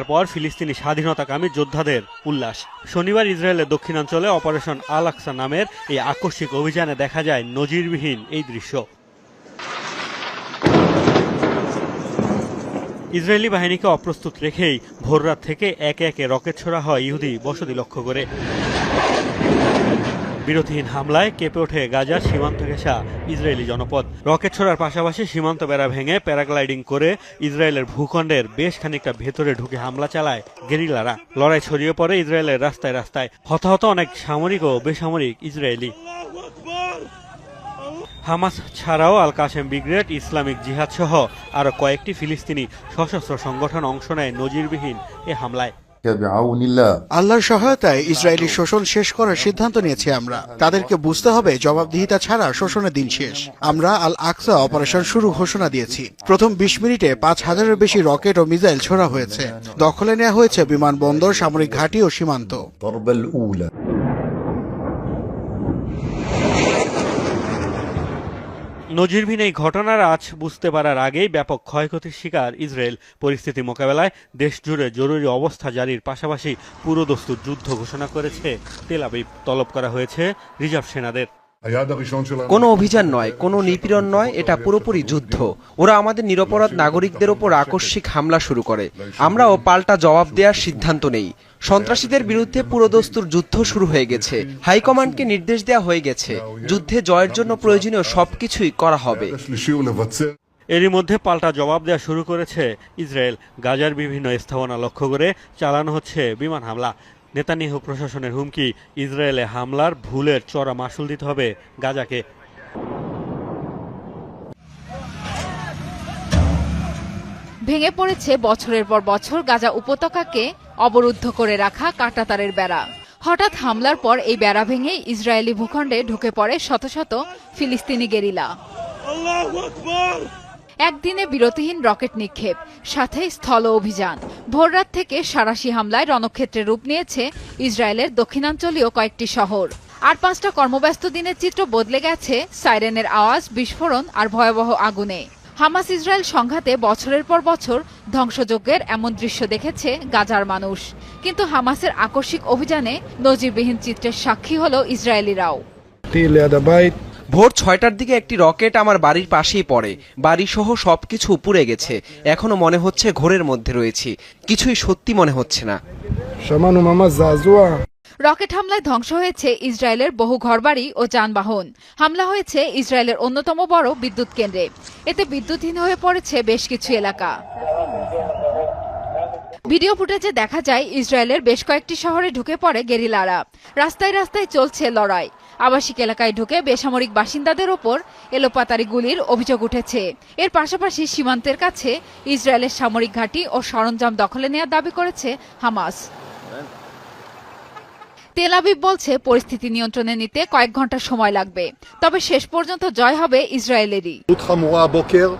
ঘণ্টার পর ফিলিস্তিনি স্বাধীনতাকামী যোদ্ধাদের উল্লাস। শনিবার ইসরায়েলের দক্ষিণাঞ্চলে অপারেশন আল আকসা নামের এই আকস্মিক অভিযানে দেখা যায় নজিরবিহীন এই দৃশ্য। ইসরায়েলি বাহিনীকে অপ্রস্তুত রেখেই ভোররাত থেকে একে একে রকেট ছোড়া হয় ইহুদি বসতি লক্ষ্য করে। বিরোধীহীন হামলায় কেঁপে ওঠে গাজার সীমান্ত ঘেঁষা ইসরায়েলি জনপদ। রকেট ছোড়ার পাশাপাশি সীমান্ত বেড়া ভেঙে প্যারাগ্লাইডিং করে ইসরায়েলের ভূখণ্ডের বেশ খানিকটা ভেতরে ঢুকে হামলা চালায় গেরিলারা। লড়াই ছড়িয়ে পড়ে ইসরায়েলের রাস্তায় রাস্তায়। হতাহত অনেক সামরিক ও বেসামরিক ইসরায়েলি। হামাস ছাড়াও আল কাশেম ব্রিগেড, ইসলামিক জিহাদ সহ আরও কয়েকটি ফিলিস্তিনি সশস্ত্র সংগঠন অংশ নেয় নজিরবিহীন এ হামলায়। আল্লাহর সহায়তায় ইসরায়েলি শোষণ শেষ করার সিদ্ধান্ত নিয়েছি আমরা। তাদেরকে বুঝতে হবে জবাবদিহিতা ছাড়া শোষণের দিন শেষ। আমরা আল আকসা অপারেশন শুরু ঘোষণা দিয়েছি। প্রথম বিশ মিনিটে পাঁচ হাজারের বেশি রকেট ও মিসাইল ছোড়া হয়েছে। দখলে নেওয়া হয়েছে বিমানবন্দর সামরিক ঘাঁটি ও সীমান্ত। নজিরবিহীন এই ঘটনার আজ বুঝতে পারার আগেই ব্যাপক ক্ষয়ক্ষতির শিকার ইসরায়েল। পরিস্থিতি মোকাবেলায় দেশজুড়ে জরুরি অবস্থা জারির পাশাপাশি পুরোদস্তুর যুদ্ধ ঘোষণা করেছে। তেল আবিব, তলব করা হয়েছে রিজার্ভ সেনাদের। কোনো অভিযান নয় কোনো নিপীড়ন নয় এটা পুরোপুরি যুদ্ধ। ওরা আমাদের নিরপরাধ নাগরিকদের ওপর আকস্মিক হামলা শুরু করে। আমরাও পাল্টা জবাব দেওয়ার সিদ্ধান্ত নেই। সন্ত্রাসীদের বিরুদ্ধে পুরোদস্তুর যুদ্ধ শুরু হয়ে গেছে। হাইকমান্ডকে নির্দেশ দেওয়া হয়ে গেছে। যুদ্ধে জয়ের জন্য প্রয়োজনীয় সবকিছুই করা হবে। এরই মধ্যে পাল্টা জবাব দেওয়া শুরু করেছে ইসরায়েল। গাজার বিভিন্ন স্থাপনা লক্ষ্য করে চালানো হচ্ছে বিমান হামলা। নেতানিয়াহু প্রশাসনের হুমকি ইসরায়েলে হামলার ভুলের চড়া মাসুল দিতে হবে গাজাকে। ভেঙে পড়েছে বছরের পর বছর গাজা উপত্যকাকে অবরুদ্ধ করে রাখা কাঁটাতারের বেড়া। হঠাৎ হামলার পর এই বেড়া ভেঙে ইসরায়েলি ভূখণ্ডে ঢুকে পড়ে শত শত ফিলিস্তিনি গেরিলা। একদিনে বিরতিহীন রকেট নিক্ষেপ, সাথে স্থল অভিযান। ভোররাত থেকে সারাশি হামলায় রণক্ষেত্রে রূপ নিয়েছে ইসরায়েলের দক্ষিণাঞ্চলীয় কয়েকটি শহর। আর পাঁচটা কর্মব্যস্ত দিনের চিত্র বদলে গেছে সাইরেনের আওয়াজ, বিস্ফোরণ আর ভয়াবহ আগুনে। হামাস ইসরায়েল সংঘাতে বছরের পর বছর ধ্বংসযজ্ঞের এমন দৃশ্য দেখেছে গাজার মানুষ। কিন্তু হামাসের আকস্মিক অভিযানে নজিরবিহীন চিত্রের সাক্ষী হল ইসরায়েলিরাও। ভোর ছয়টার দিকে একটি রকেট আমার বাড়ির পাশেই পড়ে। বাড়ি সহ সবকিছু পুড়ে গেছে। এখনও মনে হচ্ছে ঘোরের মধ্যে রয়েছি। কিছুই সত্যি মনে হচ্ছে না। রকেট হামলায় ধ্বংস হয়েছে ইসরায়েলের বহু ঘরবাড়ি ও যানবাহন। হামলা হয়েছে ইসরায়েলের অন্যতম বড় বিদ্যুৎ কেন্দ্রে। এতে বিদ্যুৎহীন হয়ে পড়েছে বেশ কিছু এলাকা। ভিডিও ফুটেজে দেখা যায় ইসরায়েলের বেশ কয়েকটি শহরে ঢুকে পড়ে গেরিলারা। রাস্তায় রাস্তায় চলছে লড়াই। আবাসিক এলাকায় ঢুকে বেসামরিক বাসিন্দাদের ওপর এলোপাতারি গুলির অভিযোগ উঠেছে। এর পাশাপাশি সীমান্তের কাছে ইসরায়েলের সামরিক ঘাঁটি ও সরঞ্জাম দখলে নেওয়ার দাবি করেছে হামাস। তেলাবিব বলছে পরিস্থিতি নিয়ন্ত্রণে নিতে কয়েক ঘণ্টা সময় লাগবে। তবে শেষ পর্যন্ত জয় হবে ইসরায়েলেরই।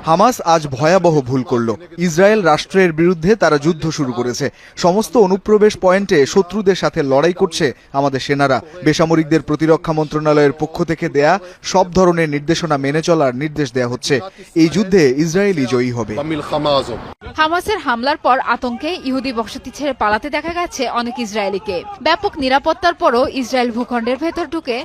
হামাস আজ ভয়াবহ ভুল করল। ইসরায়েল রাষ্ট্রের বিরুদ্ধে তারা যুদ্ধ শুরু করেছে। সমস্ত অনুপ্রবেশ পয়েন্টে শত্রুদের সাথে লড়াই করছে আমাদের সেনারা। বেসামরিকদের প্রতিরক্ষা মন্ত্রণালয়ের পক্ষ থেকে দেয়া সব ধরনের নির্দেশনা মেনে চলার নির্দেশ দেয়া হচ্ছে। এই যুদ্ধে ইসরায়েলই জয়ী হবে। হামাসের হামলার পর আতঙ্কে ইহুদি বসতি ছেড়ে পালাতে দেখা গেছে অনেক ইসরায়েলিকে। ব্যাপক নিরাপত্তা নিরাপত্তার পরও ইসরায়েল ভূখণ্ডের ভেতর ঢুকে